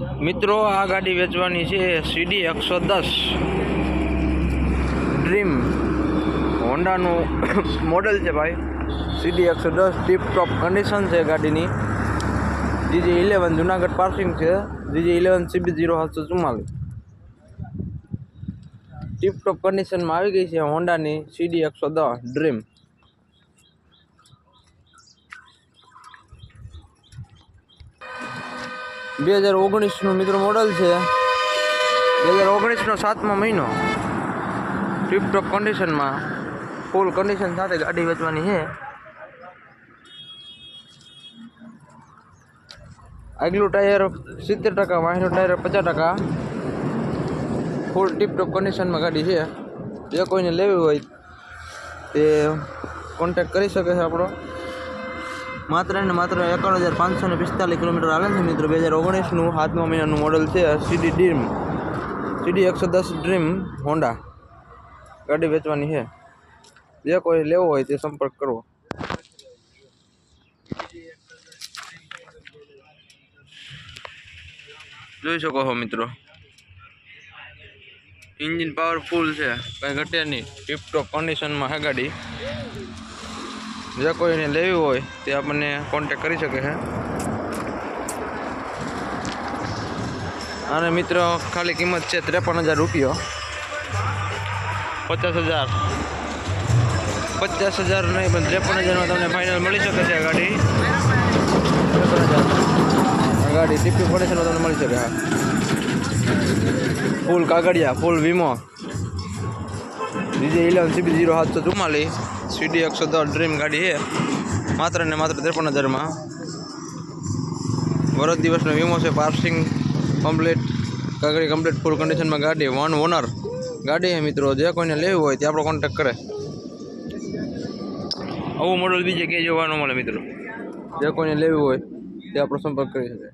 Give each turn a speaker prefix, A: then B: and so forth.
A: મિત્રો, આ ગાડી વેચવાની છે સીડી એકસો દસ. ડ્રીમ હોન્ડાનું મોડલ છે ભાઈ. સીડી એકસો દસ ટીપ ટોપ કન્ડિશન છે ગાડીની. જીજે ઇલેવન જુનાગઢ પાર્કિંગ છે. જીજે ઇલેવન સીબી જીરો સાતસો ચુમ્માલીસ ટીપ ટોપ કન્ડિશનમાં આવી ગઈ છે હોન્ડાની સીડી એકસો દસ ડ્રીમ બે હજાર ઓગણીસનું મિત્રો મોડલ છે. બે હજાર ઓગણીસનો સાતમો મહિનો. ટિપટોપ કન્ડિશનમાં ફૂલ કન્ડિશન સાથે ગાડી વેચવાની છે. આગલું ટાયર સિત્તેર ટકા વાહીનું ટાયર પચાસ ટકા. ફૂલ ટીપટોપ કન્ડિશનમાં ગાડી છે. જે કોઈને લેવી હોય તે કોન્ટેક્ટ કરી શકે છે આપણો. માત્ર ને માત્ર એકાવન હજાર પાંચસો ને પિસ્તાલીસ કિલોમીટર આવે છે મિત્રો, બે હજાર ઓગણીસનું સાતમા મહિનાનું મોડલ છે સીડી ડ્રીમ સીડી એકસો દસ ડ્રીમ હોન્ડા ગાડી વેચવાની છે. જે કોઈ લેવો હોય તે સંપર્ક કરવો. જોઈ શકો છો મિત્રો. ઇન્જિન પાવરફુલ છે. કાંઈ ઘટે નહીં. ટીપટોપ કન્ડિશનમાં છે ગાડી. જે કોઈને લેવી હોય તે આપણને કોન્ટેક કરી શકે છે. અને મિત્રો, ખાલી કિંમત છે ત્રેપન હજાર રૂપિયો. પચાસ હજાર. પચાસ હજાર નહીં, પણ ત્રેપન હજારમાં તમને ફાઇનલ મળી શકે છે ગાડી. ત્રેપન હજાર. ગાડી ટીપી પડે તમને મળી શકે, હા. ફૂલ કાગળિયા, ફૂલ વીમો. ડીજે ઇલેવન સીબી જીરો સાતસો ચુમ્માલીસ સીડી એકસો દસ ડ્રીમ ગાડી છે. માત્ર ને માત્ર ત્રેપન હજારમાં. વરદ દિવસનો વીમો છે, પાર્સિંગ કમ્પ્લીટ, કાગળી કમ્પ્લીટ, ફૂલ કન્ડિશનમાં ગાડી, વન ઓનર ગાડી છે મિત્રો. જે કોઈને લેવું હોય તે આપણો કોન્ટેક્ટ કરે. આવું મોડલ બીજે ક્યાંય જોવા ન મળે મિત્રો. જે કોઈને લેવી હોય તે આપણો સંપર્ક કરી શકે.